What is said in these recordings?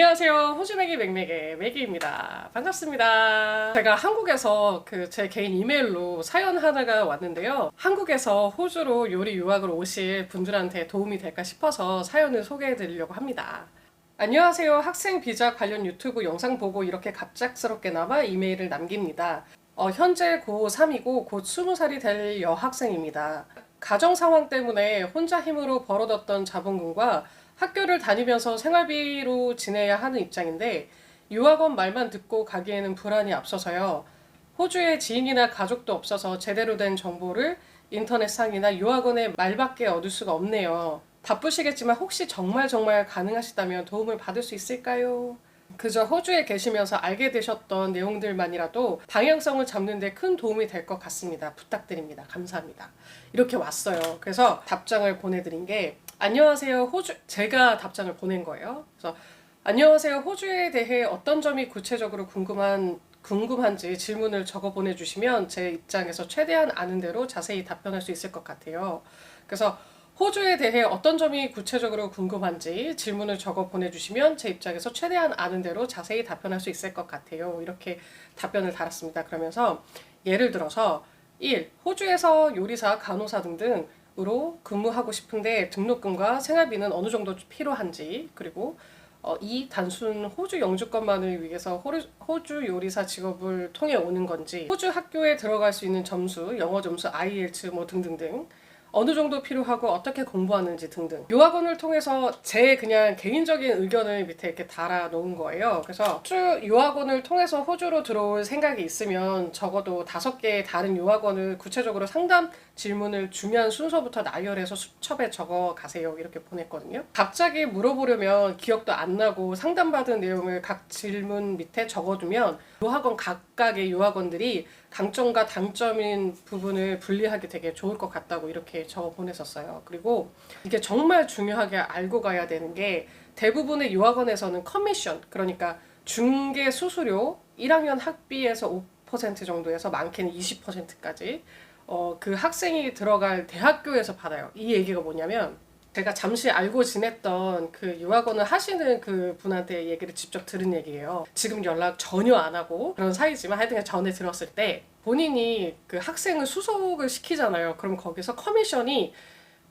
안녕하세요. 호주매기 맥맥의 맥이입니다. 반갑습니다. 제가 한국에서 그 제 개인 이메일로 사연 하나가 왔는데요. 한국에서 호주로 요리 유학을 오실 분들한테 도움이 될까 싶어서 사연을 소개해 드리려고 합니다. 안녕하세요. 학생 비자 관련 유튜브 영상 보고 이렇게 갑작스럽게나마 이메일을 남깁니다. 어, 현재 고3이고 곧 20살이 될 여학생입니다. 가정 상황 때문에 혼자 힘으로 벌어뒀던 자본금과 학교를 다니면서 생활비로 지내야 하는 입장인데 유학원 말만 듣고 가기에는 불안이 앞서서요. 호주에 지인이나 가족도 없어서 제대로 된 정보를 인터넷상이나 유학원의 말밖에 얻을 수가 없네요. 바쁘시겠지만 혹시 정말 정말 가능하시다면 도움을 받을 수 있을까요? 그저 호주에 계시면서 알게 되셨던 내용들만이라도 방향성을 잡는 데 큰 도움이 될 것 같습니다. 부탁드립니다. 감사합니다. 이렇게 왔어요. 그래서 답장을 보내드린 게 안녕하세요. 호주 제가 답장을 보낸 거예요. 그래서 안녕하세요. 호주에 대해 어떤 점이 구체적으로 궁금한 궁금한지 질문을 적어 보내주시면 제 입장에서 최대한 아는 대로 자세히 답변할 수 있을 것 같아요. 그래서 호주에 대해 어떤 점이 구체적으로 궁금한지 질문을 적어 보내주시면 제 입장에서 최대한 아는 대로 자세히 답변할 수 있을 것 같아요. 이렇게 답변을 달았습니다. 그러면서 예를 들어서 1. 호주에서 요리사, 간호사 등등 으로 근무하고 싶은데 등록금과 생활비는 어느 정도 필요한지 그리고 어, 이 단순 호주 영주권만을 위해서 호주, 호주 요리사 직업을 통해 오는 건지 호주 학교에 들어갈 수 있는 점수, 영어 점수, IELTS 뭐 등등등 어느 정도 필요하고 어떻게 공부하는지 등등 유학원을 통해서 제 그냥 개인적인 의견을 밑에 이렇게 달아 놓은 거예요. 그래서 호주 유학원을 통해서 호주로 들어올 생각이 있으면 적어도 다섯 개의 다른 유학원을 구체적으로 상담 질문을 중요한 순서부터 나열해서 수첩에 적어 가세요. 이렇게 보냈거든요. 갑자기 물어보려면 기억도 안 나고 상담받은 내용을 각 질문 밑에 적어두면 유학원 각각의 유학원들이 강점과 단점인 부분을 분리하기 되게 좋을 것 같다고 이렇게 적어 보냈었어요. 그리고 이게 정말 중요하게 알고 가야 되는 게 대부분의 유학원에서는 커미션, 그러니까 중개 수수료 1학년 학비에서 5% 정도에서 많게는 20%까지 어, 그 학생이 들어갈 대학교에서 받아요. 이 얘기가 뭐냐면 제가 잠시 알고 지냈던 그 유학원을 하시는 그 분한테 얘기를 직접 들은 얘기예요. 지금 연락 전혀 안 하고 그런 사이지만 하여튼 전에 들었을 때 본인이 그 학생을 수속을 시키잖아요. 그럼 거기서 커미션이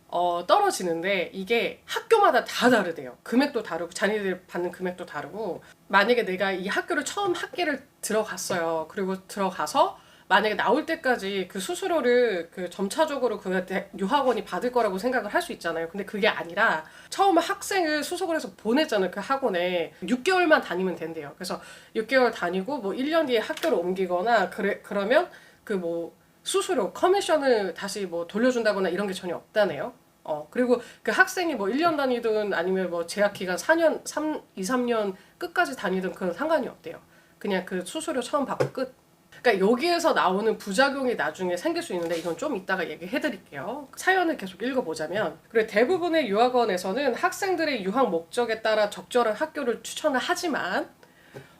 어, 떨어지는데 이게 학교마다 다 다르대요. 금액도 다르고 자녀들 받는 금액도 다르고 만약에 내가 이 학교를 처음 학기를 들어갔어요. 그리고 들어가서 만약에 나올 때까지 그 수수료를 그 점차적으로 그 유학원이 받을 거라고 생각을 할 수 있잖아요. 근데 그게 아니라 처음에 학생을 수속을 해서 보냈잖아요. 그 학원에 6개월만 다니면 된대요. 그래서 6개월 다니고 뭐 1년 뒤에 학교를 옮기거나 그래 그러면 그 뭐 수수료 커미션을 다시 뭐 돌려준다거나 이런 게 전혀 없다네요. 어, 그리고 그 학생이 뭐 1년 다니든 아니면 뭐 재학 기간 4년, 3, 2, 3년 끝까지 다니든 그건 상관이 없대요. 그냥 그 수수료 처음 받고 끝. 그러니까 여기에서 나오는 부작용이 나중에 생길 수 있는데 이건 좀 이따가 얘기해 드릴게요. 사연을 계속 읽어보자면 그리고 대부분의 유학원에서는 학생들의 유학 목적에 따라 적절한 학교를 추천을 하지만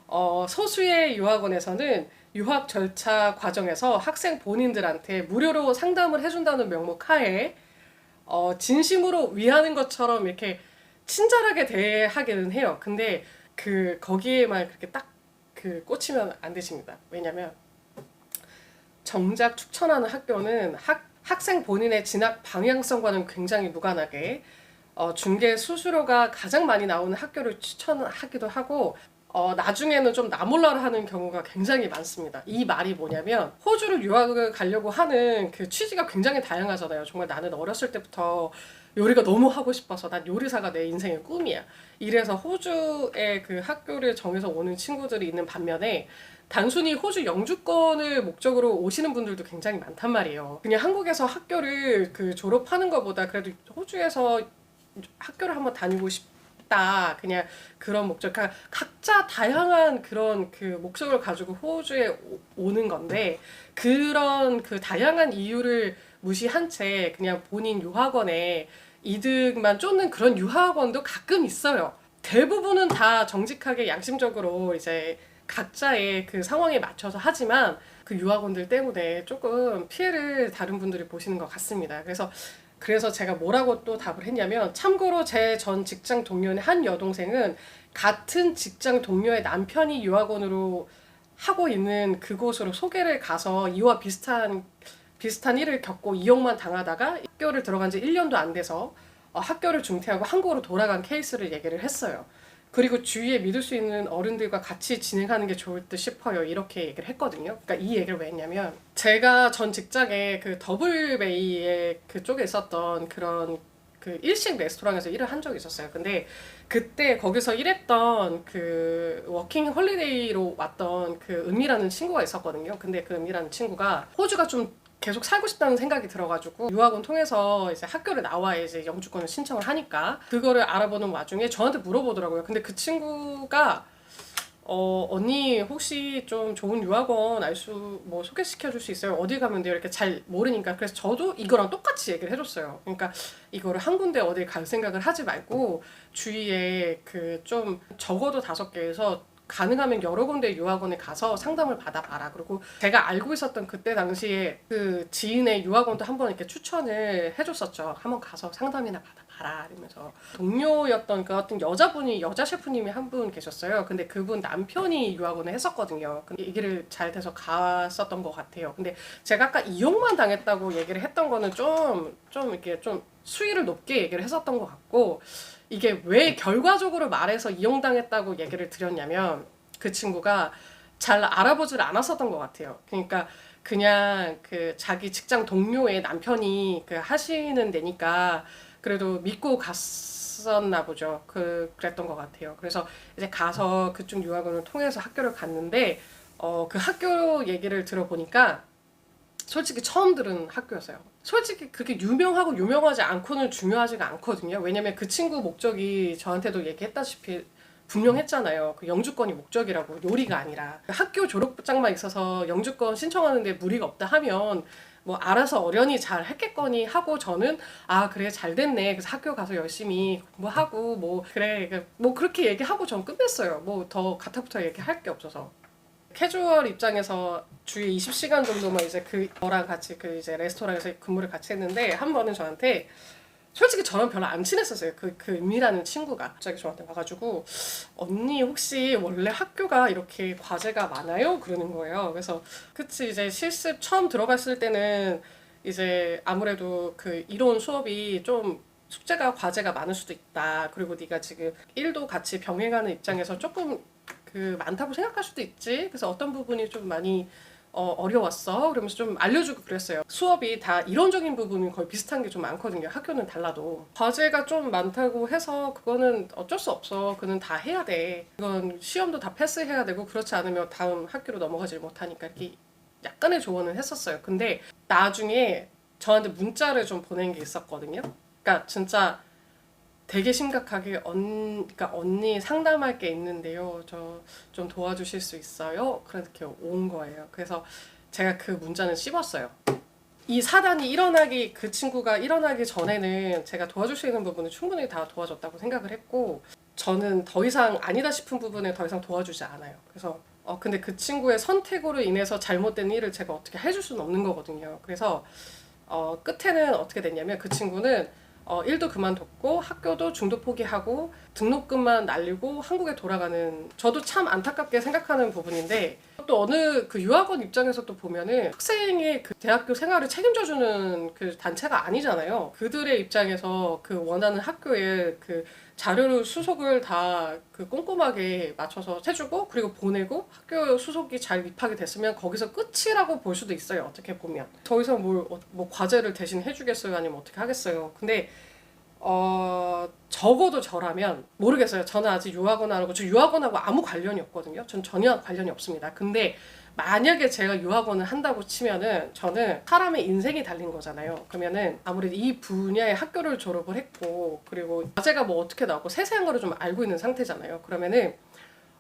어, 소수의 유학원에서는 유학 절차 과정에서 학생 본인들한테 무료로 상담을 해준다는 명목 하에 어, 진심으로 위하는 것처럼 이렇게 친절하게 대하기는 해요. 근데 그 거기에만 그렇게 딱 그 꽂히면 안 되십니다. 왜냐면 정작 추천하는 학교는 학, 학생 본인의 진학 방향성과는 굉장히 무관하게 어, 중개 수수료가 가장 많이 나오는 학교를 추천하기도 하고 어, 나중에는 좀 나몰라를 하는 경우가 굉장히 많습니다. 이 말이 뭐냐면 호주를 유학을 가려고 하는 그 취지가 굉장히 다양하잖아요. 정말 나는 어렸을 때부터 요리가 너무 하고 싶어서 난 요리사가 내 인생의 꿈이야. 이래서 호주의 그 학교를 정해서 오는 친구들이 있는 반면에 단순히 호주 영주권을 목적으로 오시는 분들도 굉장히 많단 말이에요. 그냥 한국에서 학교를 그 졸업하는 것보다 그래도 호주에서 학교를 한번 다니고 싶다. 그냥 그런 목적. 그러니까 각자 다양한 그런 그 목적을 가지고 호주에 오는 건데 그런 그 다양한 이유를 무시한 채 그냥 본인 유학원에 이득만 쫓는 그런 유학원도 가끔 있어요. 대부분은 다 정직하게 양심적으로 이제 각자의 그 상황에 맞춰서 하지만 그 유학원들 때문에 조금 피해를 다른 분들이 보시는 것 같습니다. 그래서 그래서 제가 뭐라고 또 답을 했냐면 참고로 제 전 직장 동료의 한 여동생은 같은 직장 동료의 남편이 유학원으로 하고 있는 그곳으로 소개를 가서 이와 비슷한 비슷한 일을 겪고 이용만 당하다가 학교를 들어간 지 1년도 안 돼서 어, 학교를 중퇴하고 한국으로 돌아간 케이스를 얘기를 했어요. 그리고 주위에 믿을 수 있는 어른들과 같이 진행하는 게 좋을 듯 싶어요. 이렇게 얘기를 했거든요. 그러니까 이 얘기를 왜 했냐면 제가 전 직장에 그 더블베이의 그쪽에 있었던 그런 그 일식 레스토랑에서 일을 한 적이 있었어요. 근데 그때 거기서 일했던 그 워킹 홀리데이로 왔던 그 은미라는 친구가 있었거든요. 근데 그 은미라는 친구가 호주가 좀 계속 살고 싶다는 생각이 들어가지고 유학원 통해서 이제 학교를 나와야 이제 영주권을 신청을 하니까 그거를 알아보는 와중에 저한테 물어보더라고요. 근데 그 친구가 어 언니 혹시 좀 좋은 유학원 알 수 뭐 소개시켜 줄 수 있어요? 어디 가면 돼요? 이렇게 잘 모르니까 그래서 저도 이거랑 똑같이 얘기를 해줬어요. 그러니까 이거를 한 군데 어디 갈 생각을 하지 말고 주위에 그 좀 적어도 다섯 개에서 가능하면 여러 군데 유학원에 가서 상담을 받아봐라. 그리고 제가 알고 있었던 그때 당시에 그 지인의 유학원도 한번 이렇게 추천을 해줬었죠. 한번 가서 상담이나 받아봐라. 이러면서 동료였던 그 어떤 여자분이 여자 셰프님이 한 분 계셨어요. 근데 그분 남편이 유학원을 했었거든요. 근데 얘기를 잘 돼서 갔었던 것 같아요. 근데 제가 아까 이용만 당했다고 얘기를 했던 거는 좀 좀 이렇게 좀 수위를 높게 얘기를 했었던 것 같고 이게 왜 결과적으로 말해서 이용당했다고 얘기를 드렸냐면 그 친구가 잘 알아보질 않았었던 것 같아요. 그러니까 그냥 그 자기 직장 동료의 남편이 그 하시는 데니까 그래도 믿고 갔었나 보죠. 그 그랬던 것 같아요. 그래서 이제 가서 그쪽 유학원을 통해서 학교를 갔는데 어 그 학교 얘기를 들어보니까 솔직히 처음 들은 학교였어요. 솔직히 그렇게 유명하고 유명하지 않고는 중요하지가 않거든요. 왜냐면 그 친구 목적이 저한테도 얘기했다시피 분명했잖아요. 그 영주권이 목적이라고 요리가 아니라 그 학교 졸업장만 있어서 영주권 신청하는데 무리가 없다 하면 뭐 알아서 어련히 잘 했겠거니 하고 저는 아 그래 잘 됐네 그래서 학교 가서 열심히 공부하고 뭐 그래 그뭐 그렇게 얘기하고 전 끝냈어요 뭐 더 가타부터 얘기할 게 없어서 캐주얼 입장에서 주에 20시간 정도만 이제 그 저랑 같이 그 이제 레스토랑에서 근무를 같이 했는데 한 번은 저한테 솔직히 저랑 별로 안 친했었어요. 그, 그 은미라는 친구가 갑자기 저한테 와가지고 언니 혹시 원래 학교가 이렇게 과제가 많아요? 그러는 거예요. 그래서 그치 이제 실습 처음 들어갔을 때는 이제 아무래도 그 이론 수업이 좀 숙제가 과제가 많을 수도 있다. 그리고 네가 지금 일도 같이 병행하는 입장에서 조금 그 많다고 생각할 수도 있지. 그래서 어떤 부분이 좀 많이 어, 어려웠어. 그러면서 좀 알려주고 그랬어요. 수업이 다 이론적인 부분이 거의 비슷한 게 좀 많거든요. 학교는 달라도. 과제가 좀 많다고 해서 그거는 어쩔 수 없어. 그는 다 해야 돼. 이건 시험도 다 패스해야 되고 그렇지 않으면 다음 학교로 넘어가질 못하니까 이렇게 약간의 조언을 했었어요. 근데 나중에 저한테 문자를 좀 보낸 게 있었거든요. 그러니까 진짜 되게 심각하게 언, 그러니까 언니 상담할 게 있는데요. 저 좀 도와주실 수 있어요? 그렇게 온 거예요. 그래서 제가 그 문자는 씹었어요. 이 사단이 일어나기 그 친구가 일어나기 전에는 제가 도와줄 수 있는 부분은 충분히 다 도와줬다고 생각을 했고 저는 더 이상 아니다 싶은 부분에 더 이상 도와주지 않아요. 그래서 어 근데 그 친구의 선택으로 인해서 잘못된 일을 제가 어떻게 해줄 수는 없는 거거든요. 그래서 어 끝에는 어떻게 됐냐면 그 친구는 어, 일도 그만뒀고 학교도 중도 포기하고 등록금만 날리고 한국에 돌아가는 저도 참 안타깝게 생각하는 부분인데 또 어느 그 유학원 입장에서 또 보면은 학생의 그 대학교 생활을 책임져주는 그 단체가 아니잖아요. 그들의 입장에서 그 원하는 학교에 그 자료를 수속을 다 그 꼼꼼하게 맞춰서 해주고 그리고 보내고 학교 수속이 잘 입학이 됐으면 거기서 끝이라고 볼 수도 있어요. 어떻게 보면 더 이상 뭘 뭐 과제를 대신 해주겠어요, 아니면 어떻게 하겠어요. 근데 어 적어도 저라면 모르겠어요. 저는 아직 유학원 안 하고 저 유학원하고 아무 관련이 없거든요. 전 전혀 관련이 없습니다. 근데 만약에 제가 유학원을 한다고 치면은 저는 사람의 인생이 달린 거잖아요. 그러면은 아무래도 이 분야의 학교를 졸업을 했고 그리고 과제가 뭐 어떻게 나오고 세세한 거를 좀 알고 있는 상태잖아요. 그러면은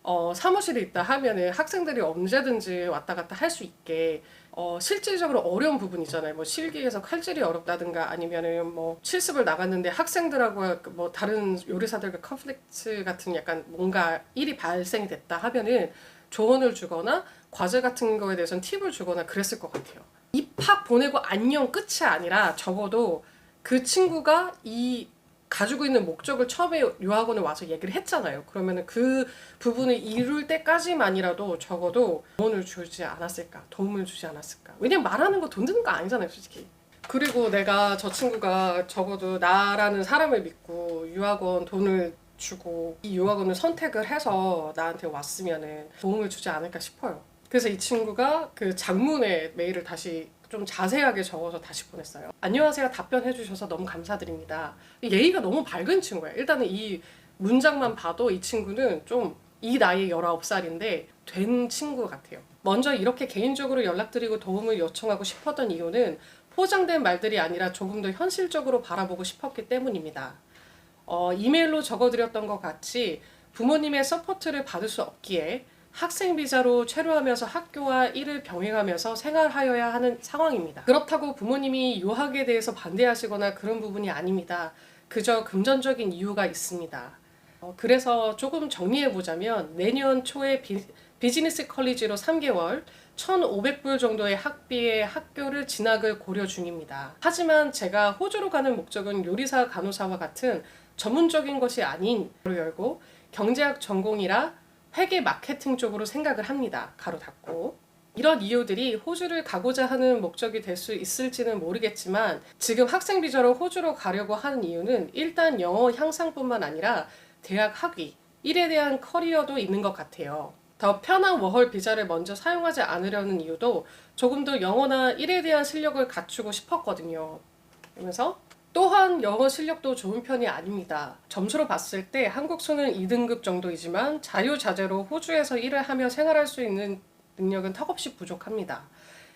어, 사무실에 있다 하면은 학생들이 언제든지 왔다 갔다 할 수 있게 어, 실질적으로 어려운 부분 있잖아요. 뭐 실기에서 칼질이 어렵다든가 아니면은 뭐 실습을 나갔는데 학생들하고 뭐 다른 요리사들과 컨플릭트 같은 약간 뭔가 일이 발생이 됐다 하면은 조언을 주거나 과제 같은 거에 대해서는 팁을 주거나 그랬을 것 같아요. 입학 보내고 안녕 끝이 아니라 적어도 그 친구가 이 가지고 있는 목적을 처음에 유학원에 와서 얘기를 했잖아요. 그러면은 그 부분을 이룰 때까지만이라도 적어도 돈을 주지 않았을까? 도움을 주지 않았을까? 왜냐면 말하는 거 돈 드는 거 아니잖아요, 솔직히. 그리고 내가 저 친구가 적어도 나라는 사람을 믿고 유학원 돈을 주고 이 유학원을 선택을 해서 나한테 왔으면은 도움을 주지 않을까 싶어요. 그래서 이 친구가 그 장문의 메일을 다시 좀 자세하게 적어서 다시 보냈어요. 안녕하세요. 답변해 주셔서 너무 감사드립니다. 예의가 너무 밝은 친구예요. 일단은 이 문장만 봐도 이 친구는 좀 이 나이에 19살인데 된 친구 같아요. 먼저 이렇게 개인적으로 연락드리고 도움을 요청하고 싶었던 이유는 포장된 말들이 아니라 조금 더 현실적으로 바라보고 싶었기 때문입니다. 어, 이메일로 적어드렸던 것 같이 부모님의 서포트를 받을 수 없기에 학생 비자로 체류하면서 학교와 일을 병행하면서 생활하여야 하는 상황입니다. 그렇다고 부모님이 유학에 대해서 반대하시거나 그런 부분이 아닙니다. 그저 금전적인 이유가 있습니다. 어, 그래서 조금 정리해 보자면 내년 초에 비, 비즈니스 컬리지로 3개월 1,500불 정도의 학비에 학교를 진학을 고려 중입니다. 하지만 제가 호주로 가는 목적은 요리사, 간호사와 같은 전문적인 것이 아닌 로 열고 경제학 전공이라 회계 마케팅 쪽으로 생각을 합니다. 가로 닫고. 이런 이유들이 호주를 가고자 하는 목적이 될 수 있을지는 모르겠지만 지금 학생 비자로 호주로 가려고 하는 이유는 일단 영어 향상뿐만 아니라 대학 학위, 일에 대한 커리어도 있는 것 같아요. 더 편한 워홀 비자를 먼저 사용하지 않으려는 이유도 조금 더 영어나 일에 대한 실력을 갖추고 싶었거든요. 그러면서 또한 영어 실력도 좋은 편이 아닙니다. 점수로 봤을 때 한국 수능 2등급 정도이지만 자유자재로 호주에서 일을 하며 생활할 수 있는 능력은 턱없이 부족합니다.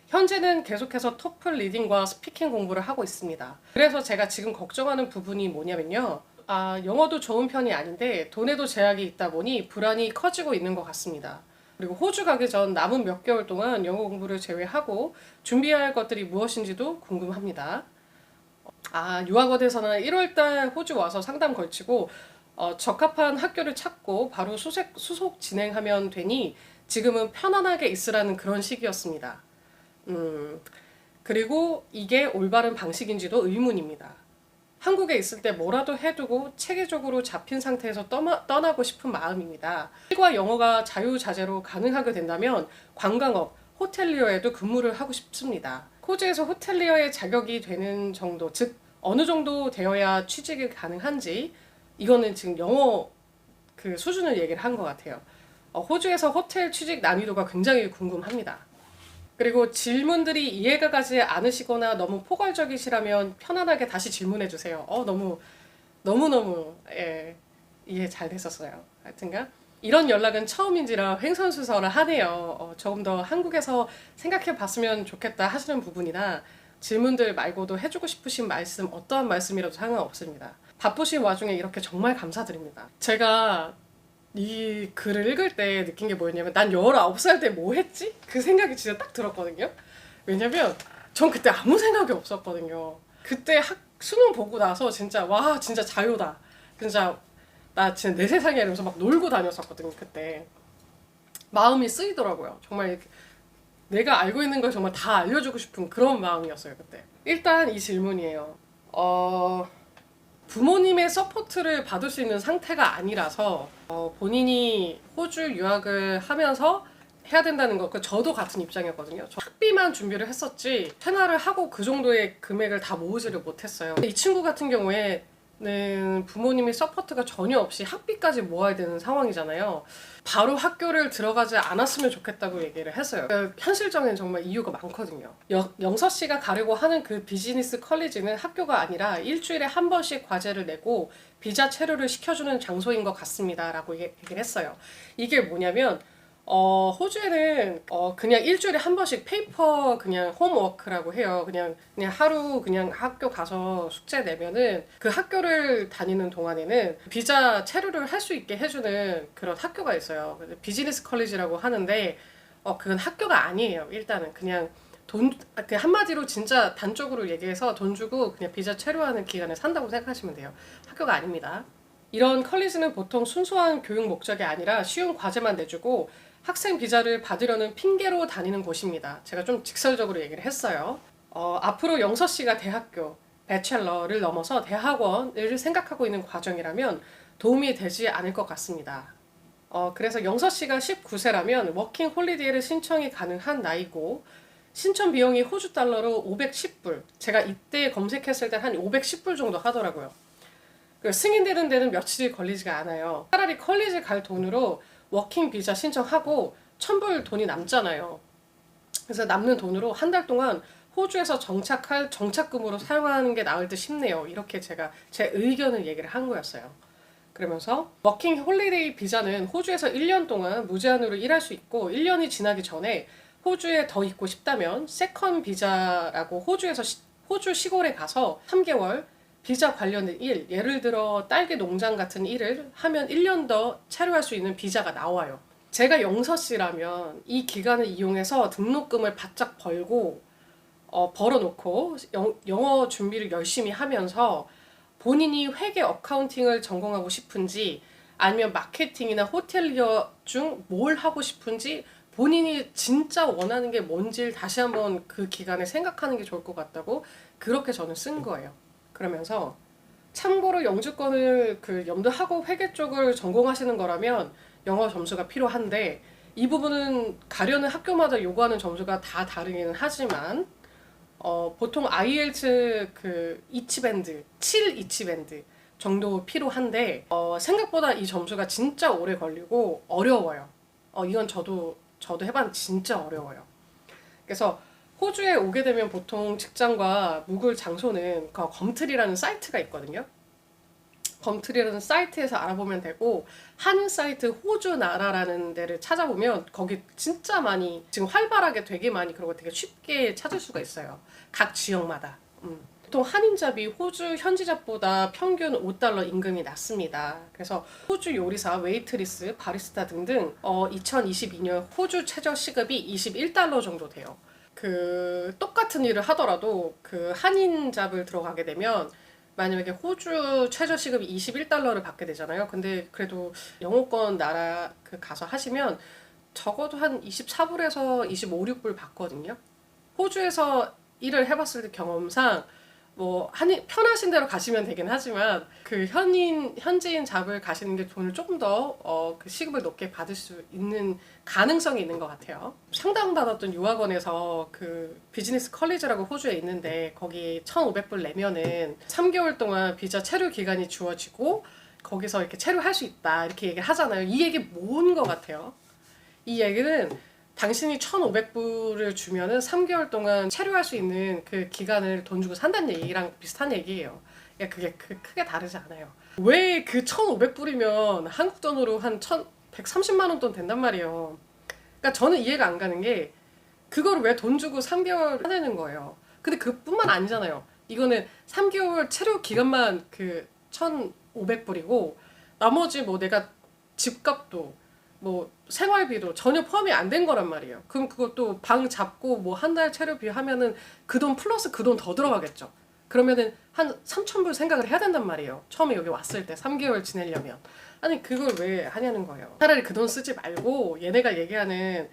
현재는 계속해서 토플 리딩과 스피킹 공부를 하고 있습니다. 그래서 제가 지금 걱정하는 부분이 뭐냐면요. 아, 영어도 좋은 편이 아닌데 돈에도 제약이 있다 보니 불안이 커지고 있는 것 같습니다. 그리고 호주 가기 전 남은 몇 개월 동안 영어 공부를 제외하고 준비해야 할 것들이 무엇인지도 궁금합니다. 아, 유학원에서는 1월달 호주 와서 상담 걸치고 어, 적합한 학교를 찾고 바로 수색, 수속 진행하면 되니 지금은 편안하게 있으라는 그런 시기였습니다. 음, 그리고 이게 올바른 방식인지도 의문입니다. 한국에 있을 때 뭐라도 해두고 체계적으로 잡힌 상태에서 떠나, 떠나고 싶은 마음입니다. 일과 영어가 자유자재로 가능하게 된다면 관광업, 호텔리어에도 근무를 하고 싶습니다. 호주에서 호텔리어의 자격이 되는 정도, 즉 어느 정도 되어야 취직이 가능한지 이거는 지금 영어 그 수준을 얘기를 한 것 같아요. 어, 호주에서 호텔 취직 난이도가 굉장히 궁금합니다. 그리고 질문들이 이해가 가지 않으시거나 너무 포괄적이시라면 편안하게 다시 질문해 주세요. 어 너무 너무 너무 예, 이해 잘 됐었어요. 하여튼간 이런 연락은 처음인지라 횡설수설을 하네요. 어, 조금 더 한국에서 생각해 봤으면 좋겠다 하시는 부분이나 질문들 말고도 해주고 싶으신 말씀 어떠한 말씀이라도 상관없습니다. 바쁘신 와중에 이렇게 정말 감사드립니다. 제가 이 글을 읽을 때 느낀 게 뭐였냐면 난 19살 때 뭐 했지? 그 생각이 진짜 딱 들었거든요. 왜냐면 전 그때 아무 생각이 없었거든요. 그때 학 수능 보고 나서 진짜 와 진짜 자유다. 진짜 나 진짜 내 세상이야 이러면서 막 놀고 다녔었거든요 그때. 마음이 쓰이더라고요. 정말 내가 알고 있는 걸 정말 다 알려주고 싶은 그런 마음이었어요 그때. 일단 이 질문이에요. 어 부모님의 서포트를 받을 수 있는 상태가 아니라서 어, 본인이 호주 유학을 하면서 해야 된다는 거, 그 저도 같은 입장이었거든요. 저 학비만 준비를 했었지 생활을 하고 그 정도의 금액을 다 모으지를 못했어요. 이 친구 같은 경우에 는 부모님의 서포트가 전혀 없이 학비까지 모아야 되는 상황이잖아요. 바로 학교를 들어가지 않았으면 좋겠다고 얘기를 했어요. 그 현실적인 정말 이유가 많거든요. 여, 영서 씨가 가려고 하는 그 비즈니스 컬리지는 학교가 아니라 일주일에 한 번씩 과제를 내고 비자 체류를 시켜주는 장소인 것 같습니다. 라고 얘기를 했어요. 이게 뭐냐면 어, 호주에는 어, 그냥 일주일에 한 번씩 페이퍼 그냥 홈워크라고 해요. 그냥 그냥 하루 그냥 학교 가서 숙제 내면은 그 학교를 다니는 동안에는 비자 체류를 할 수 있게 해주는 그런 학교가 있어요. 비즈니스 컬리지라고 하는데 어, 그건 학교가 아니에요. 일단은 그냥 돈, 아, 그 한마디로 진짜 단적으로 얘기해서 돈 주고 그냥 비자 체류하는 기간에 산다고 생각하시면 돼요. 학교가 아닙니다. 이런 컬리지는 보통 순수한 교육 목적이 아니라 쉬운 과제만 내주고 학생 비자를 받으려는 핑계로 다니는 곳입니다. 제가 좀 직설적으로 얘기를 했어요. 어, 앞으로 영서 씨가 대학교, 배첼러를 넘어서 대학원을 생각하고 있는 과정이라면 도움이 되지 않을 것 같습니다. 어, 그래서 영서 씨가 19세라면 워킹 홀리데이를 신청이 가능한 나이고 신청 비용이 호주 달러로 510불. 제가 이때 검색했을 때 한 510불 정도 하더라고요. 그 승인되는 데는 며칠이 걸리지가 않아요. 차라리 컬리지 갈 돈으로 워킹 비자 신청하고 1000불 돈이 남잖아요. 그래서 남는 돈으로 한 달 동안 호주에서 정착할 정착금으로 사용하는 게 나을 듯 싶네요. 이렇게 제가 제 의견을 얘기를 한 거였어요. 그러면서 워킹 홀리데이 비자는 호주에서 1년 동안 무제한으로 일할 수 있고 1년이 지나기 전에 호주에 더 있고 싶다면 세컨 비자라고 호주에서 시- 호주 시골에 가서 3개월 비자 관련된 일, 예를 들어 딸기 농장 같은 일을 하면 1년 더 체류할 수 있는 비자가 나와요. 제가 영서 씨라면 이 기간을 이용해서 등록금을 바짝 벌고 어, 벌어놓고 영, 영어 준비를 열심히 하면서 본인이 회계 어카운팅을 전공하고 싶은지 아니면 마케팅이나 호텔리어 중 뭘 하고 싶은지 본인이 진짜 원하는 게 뭔지를 다시 한번 그 기간에 생각하는 게 좋을 것 같다고 그렇게 저는 쓴 거예요. 그러면서 참고로 영주권을 그 염두하고 회계 쪽을 전공하시는 거라면 영어 점수가 필요한데 이 부분은 가려는 학교마다 요구하는 점수가 다 다르기는 하지만 어, 보통 IELTS 그 이치밴드 7 이치밴드 정도 필요한데 어, 생각보다 이 점수가 진짜 오래 걸리고 어려워요. 어, 이건 저도 저도 해봤는데 진짜 어려워요. 그래서 호주에 오게 되면 보통 직장과 묵을 장소는 그 검틀이라는 사이트가 있거든요. 검틀이라는 사이트에서 알아보면 되고 한인 사이트 호주 나라라는 데를 찾아보면 거기 진짜 많이 지금 활발하게 되게 많이 그러고 되게 쉽게 찾을 수가 있어요. 각 지역마다. 음. 보통 한인잡이 호주 현지잡보다 평균 5달러 임금이 낮습니다. 그래서 호주 요리사, 웨이트리스, 바리스타 등등 어, 2022년 호주 최저 시급이 21달러 정도 돼요. 그 똑같은 일을 하더라도 그 한인 잡을 들어가게 되면 만약에 호주 최저 시급이 21달러를 받게 되잖아요. 근데 그래도 영어권 나라 그 가서 하시면 적어도 한 24불에서 25, 6불 받거든요. 호주에서 일을 해봤을 때 경험상 뭐 한이 편하신 대로 가시면 되긴 하지만 그 현인 현지인 잡을 가시는 게 돈을 조금 더 어 그 시급을 높게 받을 수 있는 가능성이 있는 것 같아요. 상담받았던 유학원에서 그 비즈니스 컬리지라고 호주에 있는데 거기 1,500불 내면은 3개월 동안 비자 체류 기간이 주어지고 거기서 이렇게 체류할 수 있다 이렇게 얘기를 하잖아요. 이 얘기 뭔 것 같아요? 이 얘기는 당신이 1,500불을 주면은 3개월 동안 체류할 수 있는 그 기간을 돈 주고 산다는 얘기랑 비슷한 얘기예요. 그러니까 그게 그 크게 다르지 않아요. 왜 그 1,500불이면 한국 돈으로 한 1,130만 원 돈 된단 말이에요. 그러니까 저는 이해가 안 가는 게 그거를 왜돈 주고 3개월 하는 거예요. 근데 그뿐만 아니잖아요. 이거는 3개월 체류 기간만 그 1,500불이고 나머지 뭐 내가 집값도 뭐 생활비도 전혀 포함이 안 된 거란 말이에요. 그럼 그것도 방 잡고 뭐 한 달 체류비 하면은 그 돈 플러스 그 돈 더 들어가겠죠. 그러면은 한 3천 불 생각을 해야 된단 말이에요. 처음에 여기 왔을 때 3개월 지내려면. 아니 그걸 왜 하냐는 거예요. 차라리 그 돈 쓰지 말고 얘네가 얘기하는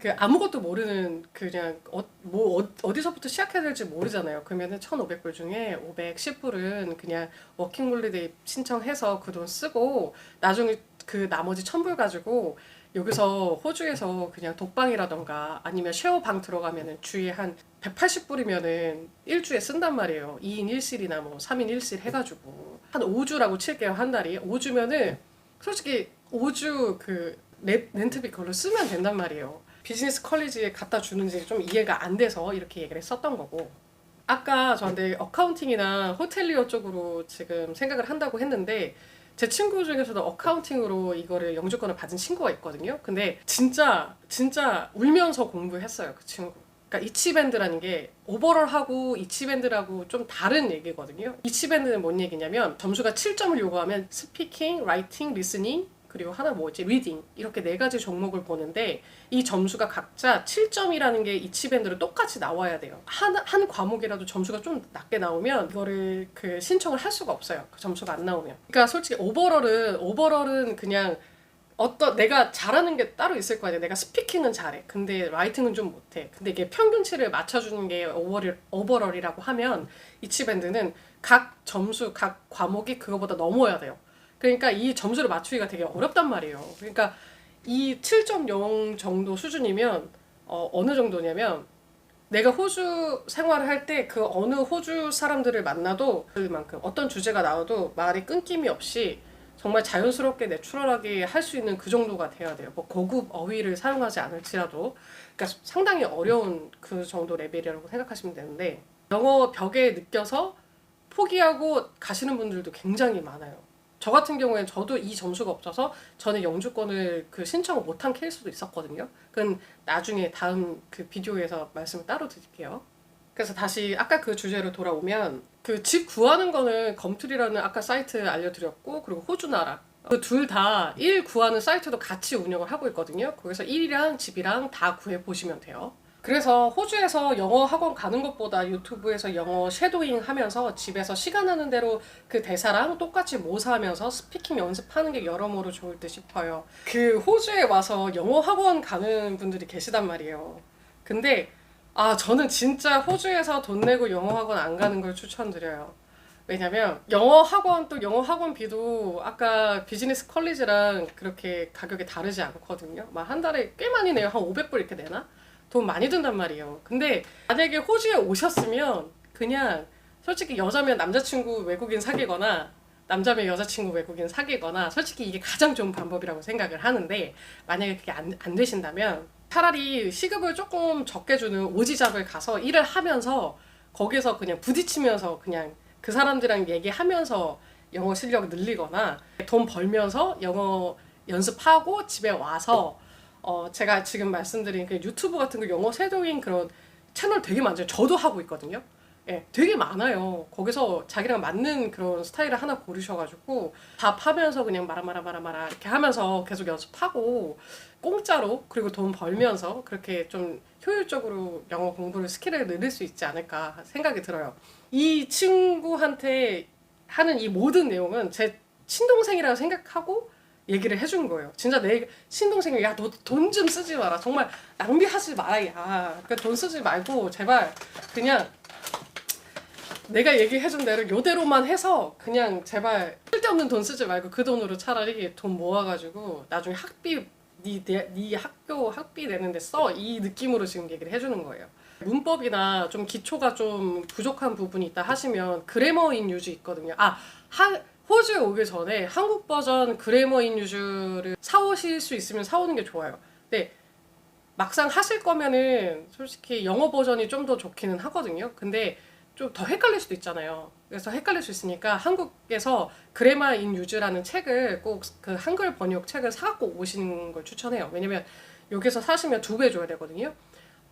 그 아무것도 모르는 그냥 어, 뭐 어, 어디서부터 시작해야 될지 모르잖아요. 그러면은 1,500불 중에 510불은 그냥 워킹 홀리데이 신청해서 그 돈 쓰고 나중에 그 나머지 1,000불 가지고 여기서 호주에서 그냥 독방이라던가 아니면 쉐어방 들어가면은 주에 한 180불이면은 일주에 쓴단 말이에요. 2인 1실이나 뭐 3인 1실 해가지고 한 5주라고 칠게요 한 달이 5주면은 솔직히 5주 그 렌- 렌트비 그걸로 쓰면 된단 말이에요. 비즈니스 컬리지에 갖다 주는지 좀 이해가 안 돼서 이렇게 얘기를 했었던 거고 아까 저한테 어카운팅이나 호텔리어 쪽으로 지금 생각을 한다고 했는데 제 친구 중에서도 어카운팅으로 이거를 영주권을 받은 친구가 있거든요. 근데 진짜 진짜 울면서 공부했어요 그 친구. 그러니까 이치밴드라는 게 오버럴하고 이치밴드라고 좀 다른 얘기거든요. 이치밴드는 뭔 얘기냐면 점수가 7점을 요구하면 스피킹, 라이팅, 리스닝 그리고 하나 뭐지 리딩 이렇게 네 가지 종목을 보는데 이 점수가 각자 7점이라는 게 이치밴드로 똑같이 나와야 돼요. 한, 한 과목이라도 점수가 좀 낮게 나오면 이거를 그 신청을 할 수가 없어요. 그 점수가 안 나오면. 그러니까 솔직히 오버럴은 오버럴은 그냥 어떤 내가 잘하는 게 따로 있을 거 아니야. 내가 스피킹은 잘해. 근데 라이팅은 좀 못해. 근데 이게 평균치를 맞춰주는 게 오버럴, 오버럴이라고 하면 이치밴드는 각 점수, 각 과목이 그거보다 넘어야 돼요. 그러니까 이 점수를 맞추기가 되게 어렵단 말이에요. 그러니까 이 7.0 정도 수준이면 어, 어느 정도냐면 내가 호주 생활을 할 때 그 어느 호주 사람들을 만나도 그만큼 어떤 주제가 나와도 말이 끊김이 없이 정말 자연스럽게 내추럴하게 할 수 있는 그 정도가 돼야 돼요. 뭐 고급 어휘를 사용하지 않을지라도 그러니까 상당히 어려운 그 정도 레벨이라고 생각하시면 되는데 영어 벽에 느껴서 포기하고 가시는 분들도 굉장히 많아요. 저 같은 경우에는 저도 이 점수가 없어서 저는 영주권을 그 신청을 못한 케이스도 있었거든요. 그건 나중에 다음 그 비디오에서 말씀을 따로 드릴게요. 그래서 다시 아까 그 주제로 돌아오면 그 집 구하는 거는 검툴이라는 아까 사이트 알려드렸고 그리고 호주나라 그 둘 다 일 구하는 사이트도 같이 운영을 하고 있거든요. 거기서 일이랑 집이랑 다 구해 보시면 돼요. 그래서 호주에서 영어 학원 가는 것보다 유튜브에서 영어 쉐도잉 하면서 집에서 시간 나는 대로 그 대사랑 똑같이 모사하면서 스피킹 연습하는 게 여러모로 좋을 듯 싶어요. 그 호주에 와서 영어 학원 가는 분들이 계시단 말이에요. 근데 아 저는 진짜 호주에서 돈 내고 영어 학원 안 가는 걸 추천드려요. 왜냐면 영어 학원 또 영어 학원비도 아까 비즈니스 컬리지랑 그렇게 가격이 다르지 않거든요. 막 한 달에 꽤 많이 내요. 한 500불 이렇게 내나? 돈 많이 든단 말이에요. 근데 만약에 호주에 오셨으면 그냥 솔직히 여자면 남자친구 외국인 사귀거나 남자면 여자친구 외국인 사귀거나 솔직히 이게 가장 좋은 방법이라고 생각을 하는데 만약에 그게 안, 안 되신다면 차라리 시급을 조금 적게 주는 오지잡을 가서 일을 하면서 거기서 그냥 부딪히면서 그냥 그 사람들이랑 얘기하면서 영어 실력 늘리거나 돈 벌면서 영어 연습하고 집에 와서 어 제가 지금 말씀드린 그 유튜브 같은 거 영어 쉐도잉 그런 채널 되게 많죠. 저도 하고 있거든요. 예, 되게 많아요. 거기서 자기랑 맞는 그런 스타일을 하나 고르셔가지고 답하면서 그냥 마라마라 마라마라 이렇게 하면서 계속 연습하고 공짜로 그리고 돈 벌면서 그렇게 좀 효율적으로 영어 공부를 스킬을 늘릴 수 있지 않을까 생각이 들어요. 이 친구한테 하는 이 모든 내용은 제 친동생이라고 생각하고 얘기를 해준 거예요. 진짜 내 친동생이 야 너 돈 좀 쓰지 마라. 정말 낭비하지 마라. 야. 그러니까 돈 쓰지 말고 제발 그냥 내가 얘기해준 대로 요대로만 해서 그냥 제발 쓸데없는 돈 쓰지 말고 그 돈으로 차라리 돈 모아가지고 나중에 학비 네, 네, 네 학교 학비 내는데 써 이 느낌으로 지금 얘기를 해주는 거예요. 문법이나 좀 기초가 좀 부족한 부분이 있다 하시면 그래머 인 유즈 있거든요. 아 하, 호주에 오기 전에 한국 버전 그래머 인 유즈를 사오실 수 있으면 사오는 게 좋아요. 근데 막상 하실 거면은 솔직히 영어 버전이 좀 더 좋기는 하거든요. 근데 좀 더 헷갈릴 수도 있잖아요. 그래서 헷갈릴 수 있으니까 한국에서 그래마 인 유즈라는 책을 꼭 그 한글 번역 책을 사갖고 오시는 걸 추천해요. 왜냐면 여기서 사시면 두 배 줘야 되거든요.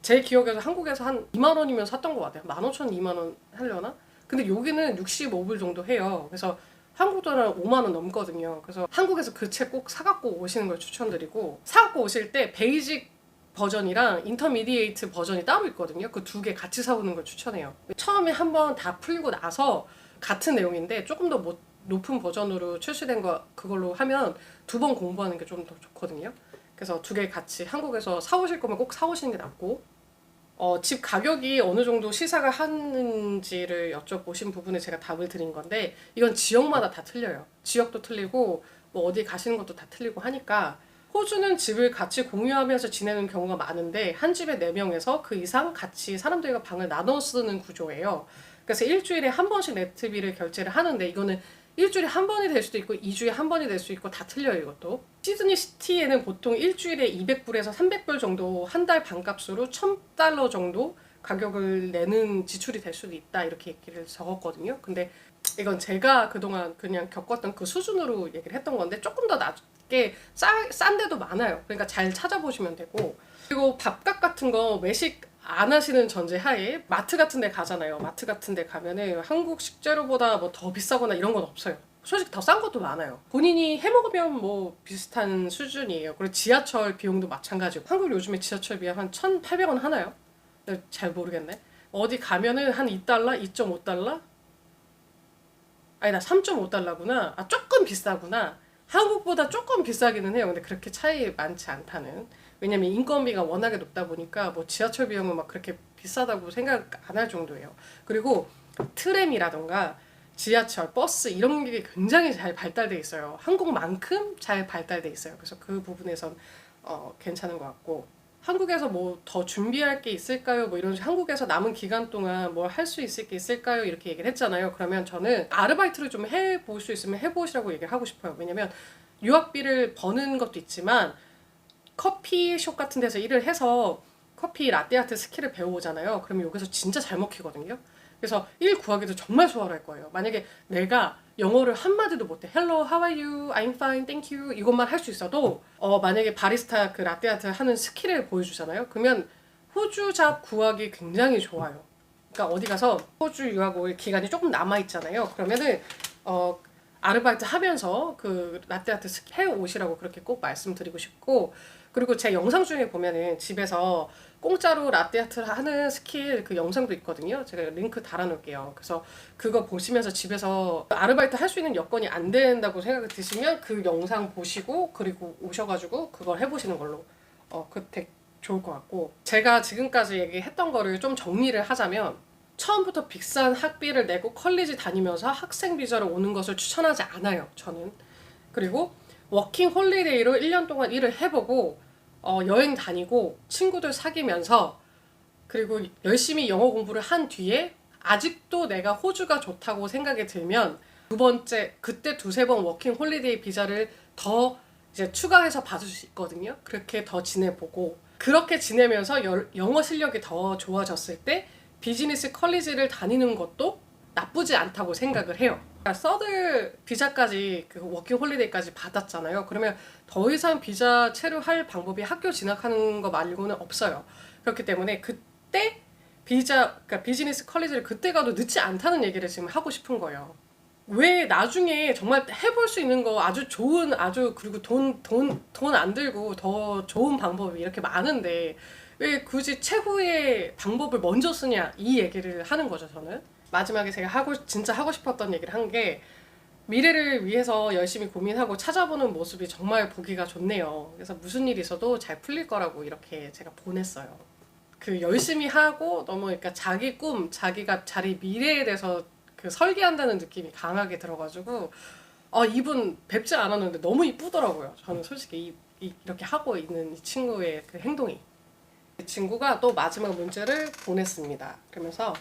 제 기억에서 한국에서 한 2만 원이면 샀던 것 같아요. 15,000, 2만 원 하려나? 근데 여기는 65불 정도 해요. 그래서 한국 돈은 5만 원 넘거든요. 그래서 한국에서 그 책 꼭 사갖고 오시는 걸 추천드리고 사갖고 오실 때 베이직 버전이랑 인터미디에이트 버전이 따로 있거든요. 그 두 개 같이 사오는 걸 추천해요. 처음에 한번 다 풀고 나서 같은 내용인데 조금 더 못- 높은 버전으로 출시된 거 그걸로 하면 두 번 공부하는 게 좀 더 좋거든요. 그래서 두 개 같이 한국에서 사오실 거면 꼭 사오시는 게 낫고 어, 집 가격이 어느 정도 시사가 하는지를 여쭤보신 부분에 제가 답을 드린 건데 이건 지역마다 다 틀려요. 지역도 틀리고 뭐 어디 가시는 것도 다 틀리고 하니까 호주는 집을 같이 공유하면서 지내는 경우가 많은데 한 집에 네 명에서 그 이상 같이 사람들과 방을 나눠 쓰는 구조예요. 그래서 일주일에 한 번씩 네트비를 결제를 하는데 이거는 일주일에 한 번이 될 수도 있고 2주에 한 번이 될 수 있고 다 틀려요 이것도. 시드니 시티에는 보통 일주일에 200불에서 300불 정도 한 달 반값으로 1000달러 정도 가격을 내는 지출이 될 수도 있다 이렇게 얘기를 적었거든요. 근데 이건 제가 그동안 그냥 겪었던 그 수준으로 얘기를 했던 건데 조금 더 낮게 싸, 싼 데도 많아요. 그러니까 잘 찾아보시면 되고. 그리고 밥값 같은 거 외식 안 하시는 전제 하에 마트 같은 데 가잖아요. 마트 같은 데 가면은 한국 식재료보다 뭐 더 비싸거나 이런 건 없어요. 솔직히 더 싼 것도 많아요. 본인이 해 먹으면 뭐 비슷한 수준이에요. 그리고 지하철 비용도 마찬가지고. 한국 요즘에 지하철 한 1,800원 하나요? 네, 잘 모르겠네. 어디 가면은 한 2달러, 2.5달러? 아니다, 3.5달러구나. 아, 조금 비싸구나. 한국보다 조금 비싸기는 해요. 근데 그렇게 차이 많지 않다는. 왜냐면 인건비가 워낙에 높다 보니까 뭐 지하철 비용은 막 그렇게 비싸다고 생각 안 할 정도예요. 그리고 트램이라던가 지하철, 버스 이런 게 굉장히 잘 발달돼 있어요. 한국만큼 잘 발달돼 있어요. 그래서 그 부분에선 어, 괜찮은 것 같고 한국에서 뭐 더 준비할 게 있을까요? 뭐 이런 한국에서 남은 기간 동안 뭘 할 수 있을 게 있을까요? 이렇게 얘기를 했잖아요. 그러면 저는 아르바이트를 좀 해볼 수 있으면 해보시라고 얘기를 하고 싶어요. 왜냐면 유학비를 버는 것도 있지만 커피숍 같은 데서 일을 해서 커피 라떼아트 스킬을 배워오잖아요. 그러면 여기서 진짜 잘 먹히거든요. 그래서 일 구하기도 정말 수월할 거예요. 만약에 내가 영어를 한마디도 못해. Hello, how are you? I'm fine, thank you. 이것만 할 수 있어도 어, 만약에 바리스타 그 라떼아트 하는 스킬을 보여주잖아요. 그러면 호주 잡 구하기 굉장히 좋아요. 그러니까 어디 가서 호주 유학 올 기간이 조금 남아 있잖아요. 그러면은 어 아르바이트 하면서 그 라떼아트 해 오시라고 그렇게 꼭 말씀드리고 싶고 그리고 제 영상 중에 보면은 집에서 공짜로 라떼아트 하는 스킬 그 영상도 있거든요. 제가 링크 달아놓을게요. 그래서 그거 보시면서 집에서 아르바이트 할 수 있는 여건이 안 된다고 생각이 드시면 그 영상 보시고 그리고 오셔가지고 그걸 해보시는 걸로 어 그때 좋을 것 같고 제가 지금까지 얘기했던 거를 좀 정리를 하자면 처음부터 비싼 학비를 내고 컬리지 다니면서 학생 비자로 오는 것을 추천하지 않아요. 저는 그리고 워킹 홀리데이로 1년 동안 일을 해보고 어, 여행 다니고 친구들 사귀면서 그리고 열심히 영어 공부를 한 뒤에 아직도 내가 호주가 좋다고 생각이 들면 두 번째 그때 두세 번 워킹 홀리데이 비자를 더 이제 추가해서 받을 수 있거든요. 그렇게 더 지내보고 그렇게 지내면서 열- 영어 실력이 더 좋아졌을 때 비즈니스 컬리지를 다니는 것도 나쁘지 않다고 생각을 해요. 그러니까 서드 비자까지 그 워킹 홀리데이까지 받았잖아요. 그러면 더 이상 비자 체류할 방법이 학교 진학하는 거 말고는 없어요. 그렇기 때문에 그때 비자 그러니까 비즈니스 컬리지를 그때 가도 늦지 않다는 얘기를 지금 하고 싶은 거예요. 왜 나중에 정말 해볼 수 있는 거 아주 좋은 아주 그리고 돈 돈 돈 안 들고 더 좋은 방법이 이렇게 많은데 왜 굳이 최후의 방법을 먼저 쓰냐 이 얘기를 하는 거죠 저는. 마지막에 제가 하고 진짜 하고 싶었던 얘기를 한 게 미래를 위해서 열심히 고민하고 찾아보는 모습이 정말 보기가 좋네요. 그래서 무슨 일이 있어도 잘 풀릴 거라고 이렇게 제가 보냈어요. 그 열심히 하고 너무 그러니까 자기 꿈 자기가 자기 미래에 대해서 그 설계한다는 느낌이 강하게 들어가지고 아 이분 뵙지 않았는데 너무 이쁘더라고요. 저는 솔직히 이, 이, 이렇게 하고 있는 이 친구의 그 행동이 이 친구가 또 마지막 문제를 보냈습니다. 그러면서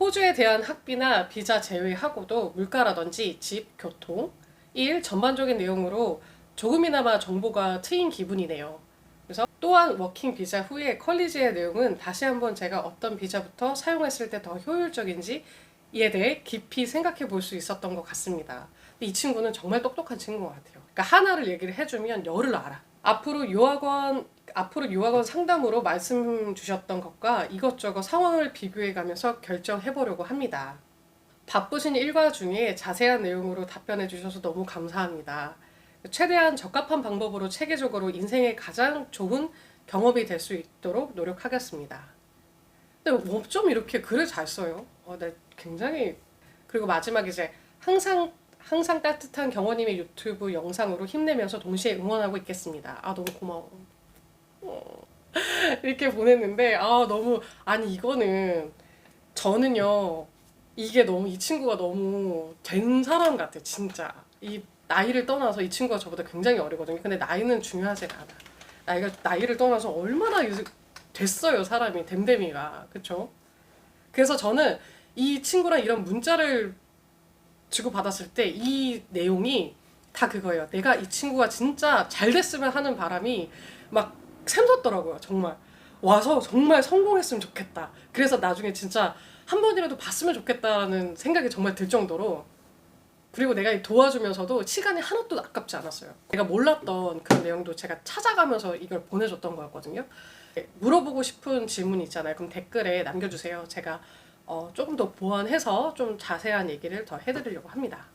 호주에 대한 학비나 비자 제외하고도 물가라든지 집, 교통, 일 전반적인 내용으로 조금이나마 정보가 트인 기분이네요. 그래서 또한 워킹 비자 후에 컬리지의 내용은 다시 한번 제가 어떤 비자부터 사용했을 때 더 효율적인지 이에 대해 깊이 생각해 볼 수 있었던 것 같습니다. 이 친구는 정말 똑똑한 친구 같아요. 그러니까 하나를 얘기를 해주면 열을 알아. 앞으로 유학원 앞으로 유학원 상담으로 말씀 주셨던 것과 이것저것 상황을 비교해 가면서 결정해 보려고 합니다. 바쁘신 일과 중에 자세한 내용으로 답변해 주셔서 너무 감사합니다. 최대한 적합한 방법으로 체계적으로 인생의 가장 좋은 경험이 될 수 있도록 노력하겠습니다. 근데 뭐좀 이렇게 글을 잘 써요. 어, 네, 굉장히 그리고 마지막 이제 항상 항상 따뜻한 경호님의 유튜브 영상으로 힘내면서 동시에 응원하고 있겠습니다. 아 너무 고마워. 어, 이렇게 보냈는데 아 너무 아니 이거는 저는요 이게 너무 이 친구가 너무 된 사람 같아 진짜 이 나이를 떠나서 이 친구가 저보다 굉장히 어리거든요. 근데 나이는 중요하지가 않아. 나이가 나이를 떠나서 얼마나 이- 됐어요 사람이 댐댐이가 그쵸? 그래서 저는 이 친구랑 이런 문자를 주고 받았을 때 이 내용이 다 그거예요. 내가 이 친구가 진짜 잘 됐으면 하는 바람이 막 샘솟더라고요. 정말 와서 정말 성공했으면 좋겠다. 그래서 나중에 진짜 한 번이라도 봤으면 좋겠다는 생각이 정말 들 정도로 그리고 내가 도와주면서도 시간이 하나도 아깝지 않았어요. 내가 몰랐던 그런 내용도 제가 찾아가면서 이걸 보내줬던 거였거든요. 물어보고 싶은 질문이 있잖아요. 그럼 댓글에 남겨주세요. 제가 어, 조금 더 보완해서 좀 자세한 얘기를 더 해드리려고 합니다.